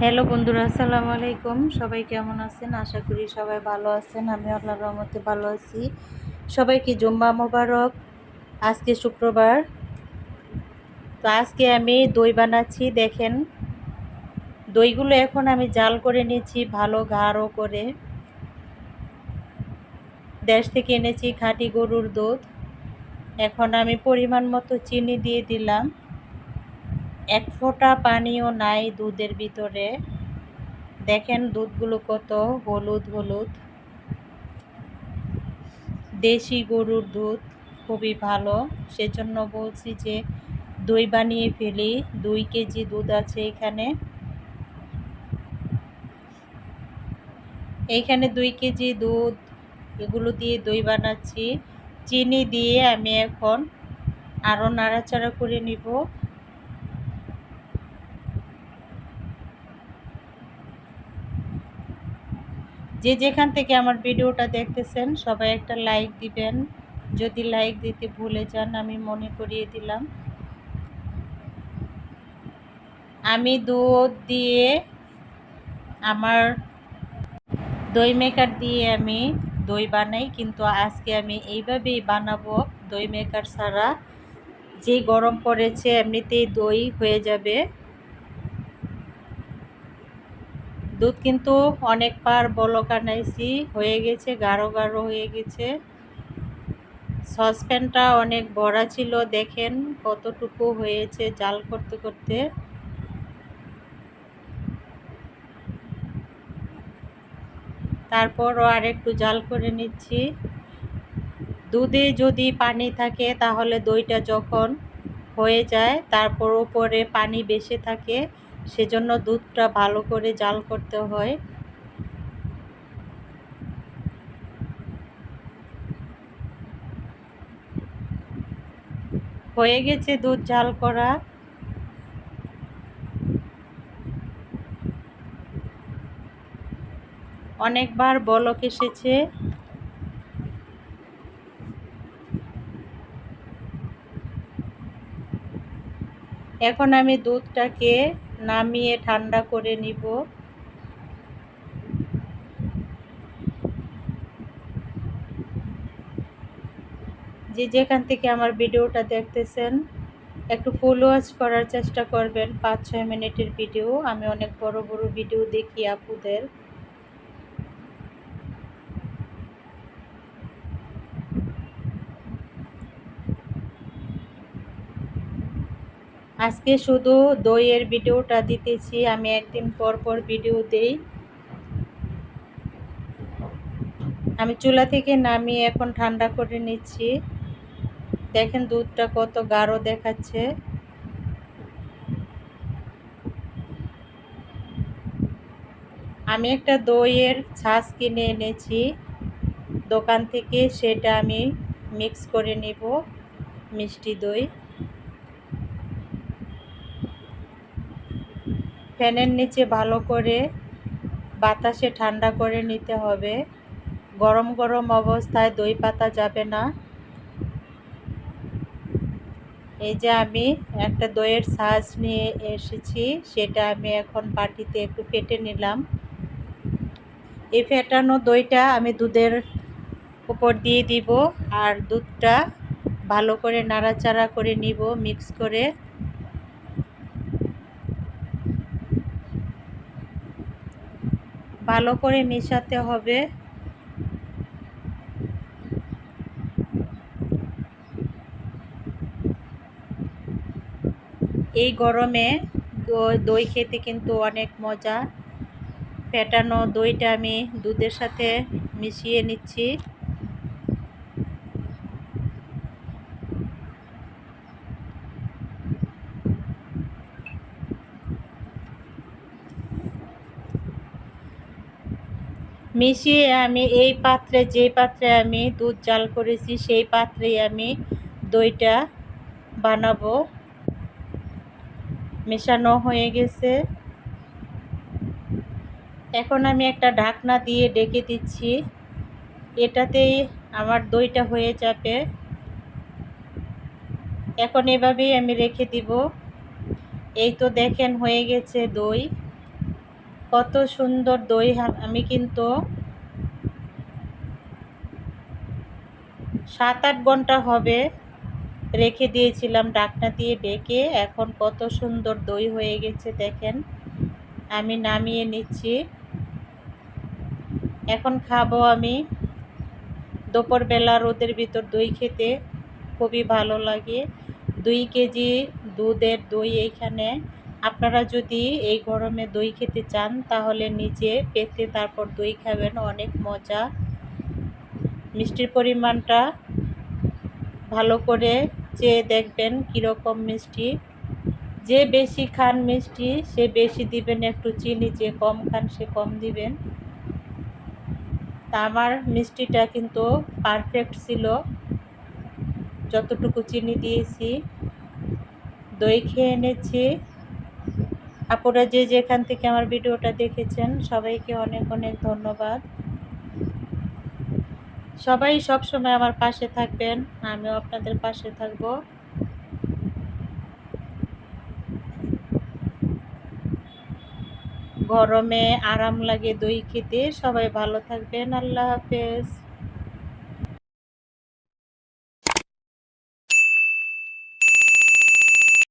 Hello বন্ধুরা, আসসালামু আলাইকুম। সবাই কেমন আছেন? আশা করি সবাই ভালো আছেন। আমি আল্লাহর রহমতে ভালো আছি। সবাইকে জুম্বা মোবারক। আজকে শুক্রবার। তো আজকে আমি দই বানাচ্ছি, দেখেন। দইগুলো এখন আমি জাল করে নিয়েছি, ভালো গাঢ় করে। দেশ থেকে এনেছি খাঁটি গরুর দুধ। এখন আমি পরিমাণ মতো চিনি দিয়ে দিলাম। এক ফোঁটা পানিও নাই দুধের ভিতরে। দেখেন দুধগুলো কত হলুদ হলুদ। দেশি গরুর দুধ খুবই ভালো। সেজন্য বলছি যে দই বানিয়ে ফেলি। দুই কেজি দুধ আছে এখানে। এইখানে দুই কেজি দুধ, এগুলো দিয়ে দই বানাচ্ছি। চিনি দিয়ে আমি এখন আরও নাড়াচাড়া করে নিব। যে যেখান থেকে আমার ভিডিওটা দেখতেছেন, সবাই একটা লাইক দিবেন। যদি লাইক দিতে ভুলে যান, আমি মনে করিয়ে দিলাম। আমি দুধ দিয়ে আমার দই মেকার দিয়ে আমি দই বানাই, কিন্তু আজকে আমি এইভাবেই বানাবো দই মেকার ছাড়া। যে গরম পড়েছে, এমনিতেই দই হয়ে যাবে। দুধ কিন্তু অনেক পার বলক হয়ে গেছে, গাঢ় গাঢ় হয়ে গেছে। সসপ্যানটা অনেক বড়া ছিল, দেখেন কতটুকু হয়েছে জাল করতে করতে। তারপরও আর একটু জাল করে নিচ্ছি। দুধে যদি পানি থাকে তাহলে দইটা যখন হয়ে যায়, তারপর ওপরে পানি বেশি থাকে সেজন্য দুধটা ভালো করে জাল করতে হয়। হয়ে গেছে দুধ জাল করা। অনেকবার বলক এসেছে। এখন আমি দুধটাকে নামিয়ে ঠান্ডা করে নিব। যে যেখান থেকে আমার ভিডিওটা দেখতেছেন, একটু ফুল ওয়াচ করার চেষ্টা করবেন পাঁচ ছয় মিনিটের ভিডিও। আমি অনেক বড় বড় ভিডিও দেখি আপুদের। আজকে শুধু দইয়ের ভিডিওটা দিতেছি, আমি একদিন পর পর ভিডিও দেই। আমি চুলা থেকে নামিয়ে এখন ঠান্ডা করে নিচ্ছি। দেখেন দুধটা কত গাঢ় দেখাচ্ছে। আমি একটা দইয়ের ছাঁচ কিনে এনেছি। দোকান থেকে সেটা আমি মিক্স করে নেব, মিষ্টি দই। ফ্যানের নিচে ভালো করে বাতাসে ঠান্ডা করে নিতে হবে। গরম গরম অবস্থায় দই পাতা যাবে না। এই যে আমি একটা দইয়ের সাজ নিয়ে এসেছি, সেটা আমি এখন বাটিতে একটু ফেটে নিলাম। এই ফেটানো দইটা আমি দুধের উপর দিয়ে দিব, আর দুধটা ভালো করে নাড়াচাড়া করে নিব, মিক্স করে। ভালো করে মেশাতে হবে। এই গরমে দই খেতে কিন্তু অনেক মজা। ফেটানো দইটা আমি দুধের সাথে মিশিয়ে নিচ্ছি। মিশিয়ে আমি এই পাত্রে, যে পাত্রে আমি দুধ জাল করেছি, সেই পাত্রেই আমি দইটা বানাবো। মেশানো হয়ে গেছে। এখন আমি একটা ঢাকনা দিয়ে ডেকে দিচ্ছি। এটাতেই আমার দইটা হয়ে যাবে। এখন এভাবেই আমি রেখে দিব। এই তো দেখেন হয়ে গেছে দই। কত সুন্দর দই হা- আমি কিন্তু সাত আট ঘণ্টা হবে রেখে দিয়েছিলাম ডাকনা দিয়ে ডেকে, এখন কত সুন্দর দই হয়ে গেছে দেখেন। আমি নামিয়ে নিচ্ছি। এখন খাব আমি দুপুরবেলা রোদের ভিতর দই খেতে, খুবই ভালো লাগে। দুই কেজি দুধের দই এইখানে। আপনারা যদি এই গরমে দই খেতে চান, তাহলে নিজে পেতে তারপর দই খাবেন। অনেক মজা। মিষ্টির পরিমাণটা ভালো করে চেয়ে দেখবেন কীরকম মিষ্টি। যে বেশি খান মিষ্টি, সে বেশি দিবেন। একটু চিনি যে কম খান, সে কম দিবেন। তা আমার মিষ্টিটা কিন্তু পারফেক্ট ছিল। যতটুকু চিনি দিয়েছি। দই খেয়ে এনেছি। আপুরা যে যেখান থেকে আমার ভিডিওটা দেখেছেন, সবাইকে অনেক অনেক ধন্যবাদ। সবাই সব সময় আমার পাশে থাকবেন, আমিও আপনাদের পাশে থাকব। গরমে আরাম লাগে দই খেতে। সবাই ভালো থাকবেন, আল্লাহ হাফেজ।